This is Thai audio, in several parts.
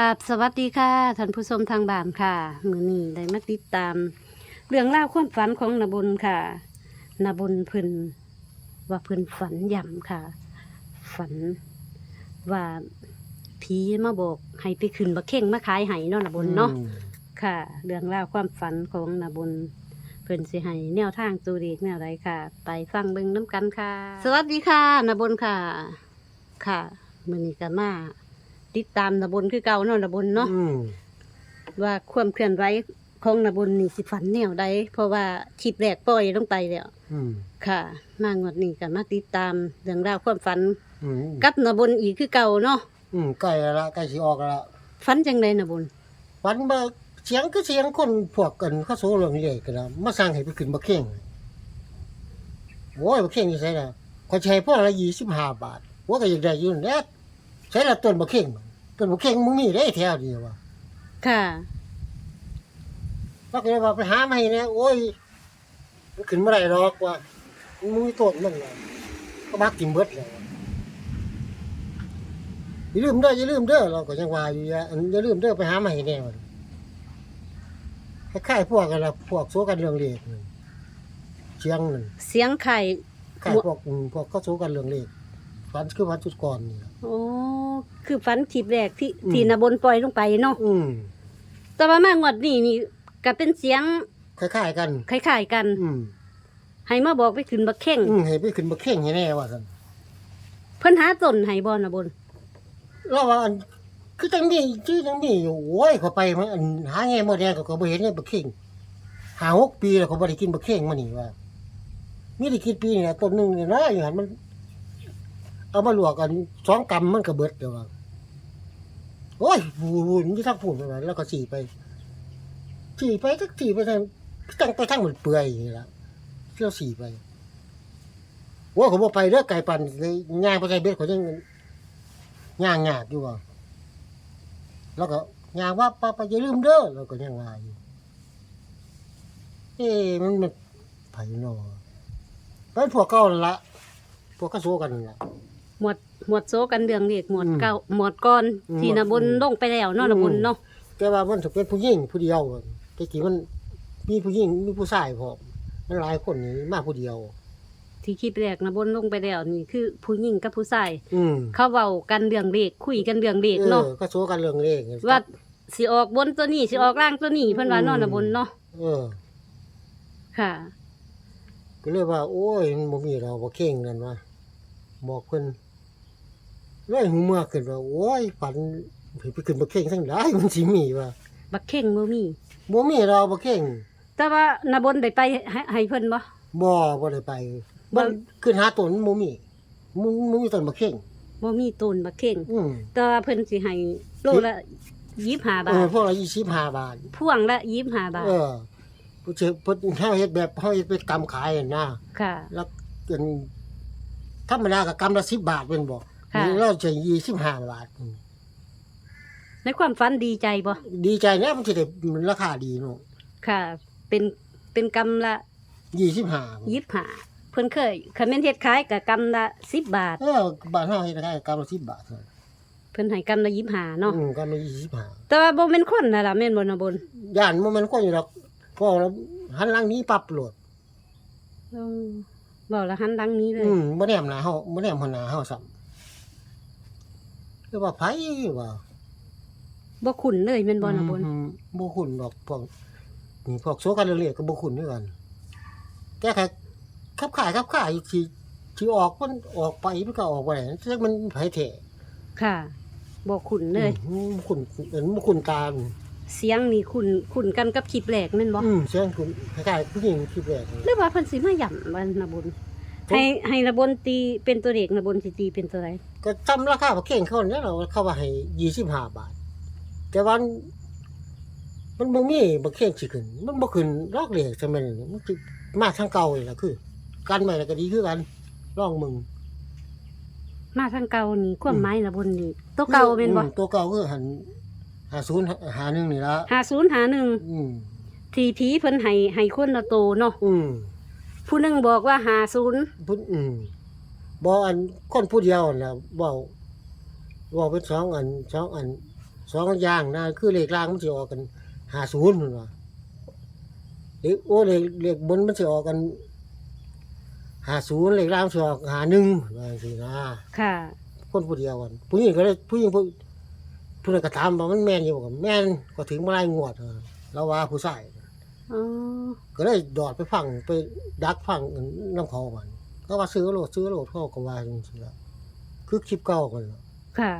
ครับสวัสดีค่ะท่านผู้ชมทางบ้านค่ะ มือนี้ได้มาติดตาม เรื่องเล่าวความฝันของนบุญค่ะนบุญเพิ่นว่าเพิ่นฝันย่ำค่ะ ฝันว่าผีมาบอกให้ไปขึ้นบักเข่งมาขายไห้เนาะนบุญเนาะอืมค่ะ เรื่องราวความฝันของนบุญเพิ่นสิให้แนวทางตูเด็กแนวไรค่ะ ไปฟังเบิ่งน้ำกันค่ะ สวัสดีค่ะนบุญค่ะ ค่ะมือนี้ก็มา ติดตามนบุญคือเก่าเนาะนบุญเนาะอืมว่าความเคลื่อนไหวของนบุญนี่สิฝันแนวใดเพราะว่าคลิปแรกปล่อยลงไปแล้ว อืมค่ะ มางวดนี้ก็มาติดตามเรื่องราวความฝันอืมกับนบุญอีกคือเก่าเนาะอืมใกล้แล้วละใกล้สิออกแล้วละฝันจังไดนบุญวันบ่เสียงก็เสียงคนพวกกันเขาโซเรื่องเรื่อยกันนะมาสั่งให้ไปขึ้นบักเข่งโอ้ยบักเข่งนี่ใช่ละคนใช้พวกละ25บาทว่าก็อยากได้อยู่นั่นแหละใช้ละต้นบักเข่งต้น บักเข่งมึงมีได้แถวเดียวว่ะค่ะว่าก็เลยว่าไปหามาให้เนี่ยโอ้ยมันขึ้นบ่ได้หรอกว่ามึงมีต้นมันน่ะก็มากินเบิดแล้วอย่าลืมเด้ออย่าลืมเด้อเราก็ยังว่าอยู่อย่าอย่าลืมเด้อไปหามาให้แน่ว่าคล้ายๆพวกกันละพวกโซกันเรื่องเลขนั่นเชียงนั่นเสียงไข่ คล้ายพวกอืมพวกก็โซกันเรื่องเลข ฟันคือวันจุดก่อนนี่ล่ะโอ้คือฝันคลิปแรกที่อืมที่นบุญปล่อยลงไปเนาะอืมแต่ว่ามางวดนี้นี่ก็เป็นเสียงคล้ายๆกัน คล้ายๆกัน อืมให้มาบอกไปขึ้นบักเข่งอืมให้ไปขึ้นมาเข่งให้แน่ว่าซั่นเพิ่นหาต้นให้บ่นบุญเราว่าอันคือจังมีชื่อจังมีอยู่โอ้ยเขาไปมันอันหาแง่หมดแดงเขาก็บ่เห็นไงบักเข่งหาหกปีแล้วเขาบ่ได้กินบักเข่งมานี่ว่ามีได้กินปีนี่นะต้นหนึงนี่น้อยอยู่หั่นมัน เอามาลวกกันสองกำมันก็เบิดเดี๋ยวว่าโอ้ยบูบูมันจะทักพูดไปว่าแล้วก็สีไปสีไปทักสีไปทางตั้งไปทั้งหมือนเปื่อยอย่างนี้ละเที่ยวสีไปว่าเขาบอกไปเด้อไก่ปั่นเลยย่างไปไก่เบ็ดเขายังย่างงาดอยู่ว่าแล้วก็ย่างว่าป้าไปอย่าลืมเด้อแล้วก็ย่างงาอยู่เอ๊มันมันไผ่นอเป็นพวกเก่าละพวกก็โซกันนั่นละ หมวดหมวดโซกันเรื่องเรียกหมวดอืมเก่าหมวดก่อนอืมที่นบุญอืมลงไปแล้วเนาะนบุญเนาะแต่ว่ามันถึงเป็นผู้หญิงผู้เดียวแต่กี้มันมีผู้หญิงมีผู้ชายพร้อมมันหลายคนนี่มาผู้เดียว ที่คลิปแรกนบุญลงไปแล้วนี่คือผู้หญิงกับผู้ชายอืมเขาเว้ากันเรื่องเลขคุยกันเรื่องเลขเอเนาะอก็โซกันเรื่องเลขว่าสิออกบนตัวนี้สิออกล่างตัวนี้เพิ่นว่าเนาะนบุญเนาะเออ ค่ะ ก็เลยว่า โอ้ยมันบ่มีเราบ่เข่งนั่นว่าบอกเพิ่น เลยหูเมื่อขึ้นว่าโอ้ยฝันไปขึ้นบ่เข่งทั้งหลายมันสิมีว่าบักเข่งบ่มีบ่มีเราบ่เข่งแต่ว่านบุญได้ไปให้ให้เพิ่นบ่บ่บ่ได้ไปมันขึ้นหาต้นมันบ่มีมันมันมีต้นบ่เข่งบ่มีต้นบักเข่งอืมแต่ว่าเพิ่นสิให้โลละ25บาเออทพวกละ25บาทพ่วงละ25บาทเออผู้เจอเพิ่นเฮาเฮ็ดแบบเฮาเฮ็ดเป็นกำขายนั่นนะค่ะ แล้วเป็นธรรมดาก็กำละ10บาทเป็นบ่ ค่ะนี่เราใช้25บาทอืมในความฝันดีใจบ่ดีใจนะมันสิได้มันราคาดีเนาะค่ะ เป็นเป็นกำละ25ยี่สิบห้าเพิ่นเคยคันแม่นเฮ็ดขายกับกำละสิบบาท เออบ้านเฮาเฮ็ดได้กำละ10บาทเท่านั้นเพิ่นให้กำละยี่สิบห้าเนาะอืมกำละแต่ว่าบ่แม่นคนน่ะล่ะแม่นบ่นะบน25ย่านบ่แม่นคนอยู่ดอกพอแล้วหันหลังหนี้ปรับโหลดเออเว้าละหันดังนี้เลยอืมบ่แนมหน้าเฮาบ่แนมหัวหน้าเฮาซ้ำ แล้วว่าไผว่าบ่คุ้นเลยแม่นบ่นะบนอืมบ่คุ้นดอกพวกนี่พวกโซกันเรียกๆก็บ่คุ้นคือกัน แต่แค่ขับขายขับขายสิสิออกมันออกไปมันก็ออกบ่ได้จักมันไผแท้ค่ะบ่คุ้นเลย อืมบ่คุ้นเอิ้นบ่คุ้นตาเสียงนี่คุ้นคุ้นกันกับคลิปแรกแม่นบ่อืมเสียงคุ้นคล้ายๆผู้หญิงคลิปแรกหรือว่าเพิ่นสิมาย่ำว่านะบน ให้ให้นะบนตีเป็นตัวเลขนะบนสิตีเป็นตัวใดก็จำราคาบ่เก่งเขาเนี่ยเราเขาว่าให้25บาท แต่ว่ามันบ่มีบ่เก่งสิขึ้น มันบ่ขึ้นลอกเลขซะแม่นมันสิมาทางเก่านี่ล่ะคือ กันไว้แล้วก็ดีคือกันลองมึงมาทางเก่านี่ความหมายนะบนนี่ตัวเก่าแม่นบ่อืตัวเก่าคือหันหาศูนย์หาหนึ่งนี่ละ50 51อืมที่ผีเพิ่นให้ให้คนละโตเนาะอืม ผู้หนึงบอกว่าหาศูนย์พุ่นอืมบออันคนผู้เดียวน่ะเว้าเว้าเป็นสองอันสองอันสองอย่างนะคือเลขล่างมันสิออกกันหาศูนย์มันว่าเลขโอ้เลขเลขบนมันสิออกกันหาศูนย์เลขล่างมันสิออกหาหนึ่งว่าจังซี่นะค่ะ คนผู้เดียวกันผู้หญิงก็เลยผู้หญิงผู้ผู้นั้นก็ถามว่ามันแม่นอยู่บ่แม่นก็ถึงมาไล่งวดเออแล้วว่าผู้ชาย อ๋อก็เลยดอดไปฟังไปดักฟังน้ำเขามันก็ว่าซื้อโหลดซื้อโหลดเขาก็ว่าจังซี่ล่ะคือคลิปเก่ากันล่ะค่ะ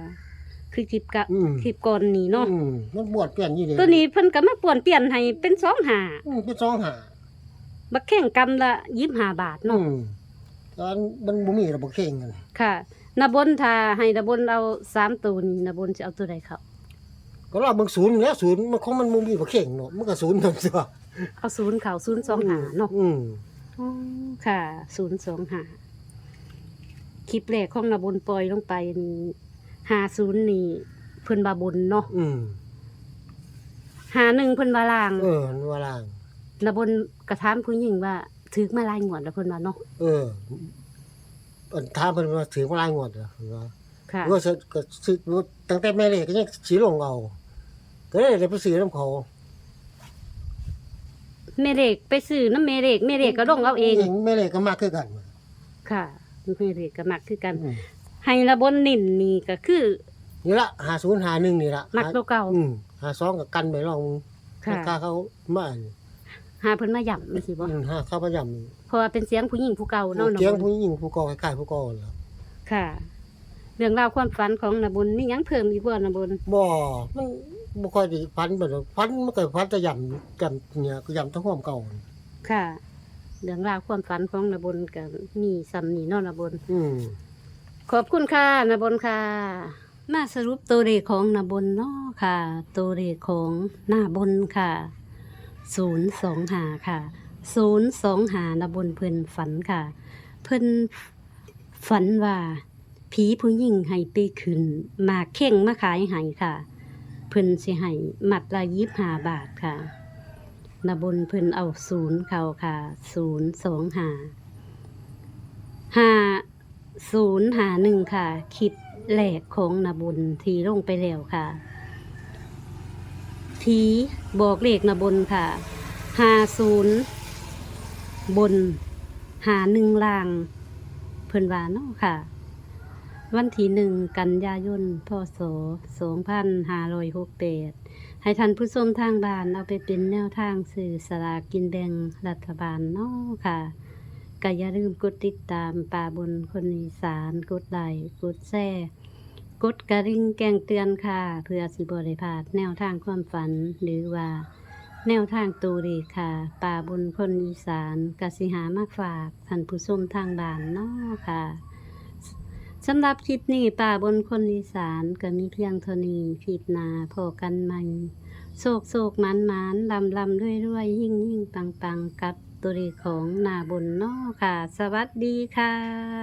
คือคลิปกะอืม คลิปก่อนนี้เนาะอืมมันบวชเปลี่ยนอยู่นี่ตัวนี้เพิ่นก็มาป่วนเปลี่ยนให้เป็นสองหาอืมเป็นสองหาบักแข่งกำละยี่ห้าบาทอืเนาะมตอนมันบ่มีระบบเข่งกันค่ะนาบนถ้าให้นาบนเอาสามตัวนี้นาบนจะเอาตัวใดเขา ก็รอบเบิ่งศูนย์แล้วศูนย์มันของมันบ่มีบ่เข่งเนาะมันก็ศูนย์นำเสือเอาศูนย์เขาศูนย์สองหาเนาะอืมอ๋อค่ะศูนย์สองหาคลิปแรกของนาบนปล่อยลงไปหาศูนย์นี่เพิ่นบาบนเนาะอืมหาหนึ่งเพิ่นบาลางเออมันว่าล่าง นาบนกระทามผู้หญิงว่าถือมาลายงวดแล้วเพิ่นว่าเนาะเอออันถามเพิ่นว่าถึงเวลางวดเหรอเพิ่นว่าค่ะ ว่าสิก็สิตั้งแต่แม่เล็กก็ยังสิลงเอา ก็เลยได้ไปซื้อน้ำเขาแม่เด็กไปซื้อน้ำแม่เด็กแม่เด็กก็ลงเอาเอง แม่เล็กก็มาคือกันค่ะแม่เด็กก็มักคือกันอืมให้นาบนนิ่นนี่ก็คือ นี่ละ50 51นี่ละมักตัวเก่า อืม52ก็กันไปลองมึงค่ะค่าเขามาอันหาเพิ่นมาย่ำมันสิบ่อืมหาเข้าประจำนี่เพราะว่าเป็นเสียงผู้หญิงผู้เก่าเนาะนาเสียงบนผู้หญิงผู้กองคล้ายๆผู้กองนั่นล่ะค่ะ เรื่องราวความฝันของนาบนมีหยังเพิ่มอีกบ่นาบนบ่มัน บ่ค่อยได้พันเบิดหรอกพันมันก็พันแต่ย่ำย่ำเนี่ยก็ย่ำทั้งความเก่าค่ะ เรื่องราวความฝันของนาบนก็มีซ้ำนี่เนาะนาบน อืมขอบคุณค่ะนาบนค่ะ มาสรุปตัวเลขของนาบนเนาะค่ะ ตัวเลขของหน้าบนค่ะศูนย์สองหาค่ะศูนย์สองหานาบนเพิ่นฝันค่ะ เพิ่นฝันว่าผีผู้หญิงให้ไปขึ้นหมากเข่งมาขายให้ค่ะเพิ่นสิให้มัดละยิบหาบาทค่ะนาบนเพิ่นเอาศูนย์เขาค่ะศูนย์สองหาห้าศูนย์หาหนึ่งค่ะคลิปแหลกของนาบุญทีลงไปแล้วค่ะผีบอกเลขนาบนค่ะห้าศูนย์บนหาหนึ่งล่าง เพิ่นว่าเนาะค่ะ วันที่หนึ่งกันยายนพศสองพันห้ารอยหกแปดให้ท่านผู้ชมทางบ้านเอาไปเป็นแนวทางสื่อสลากกินแบ่งรัฐบาลเนาะค่ะก็อย่าลืมกดติดตามป่าบนคนอีสาน กดไลค์กดแชร์กดกระดิ่งแจ้งเตือนค่ะ เพื่อสิบริพลาดแนวทางความฝันหรือว่า แนวทางตูดีค่ะ ป่าบนคนอีสานกสิหามาฝากท่านผู้ชมทางบ้านเนาะค่ะ สำหรับคลิปนี้ป่าบนคนอีสานก็มีเพียงเท่านี้คลิปนาพอกันใหม่โศกโศกมันมันลำลำด้วยด้วยยิ่งยิ่งปังปังกับตัวเลขของนาบนนอค่ะ สวัสดีค่ะ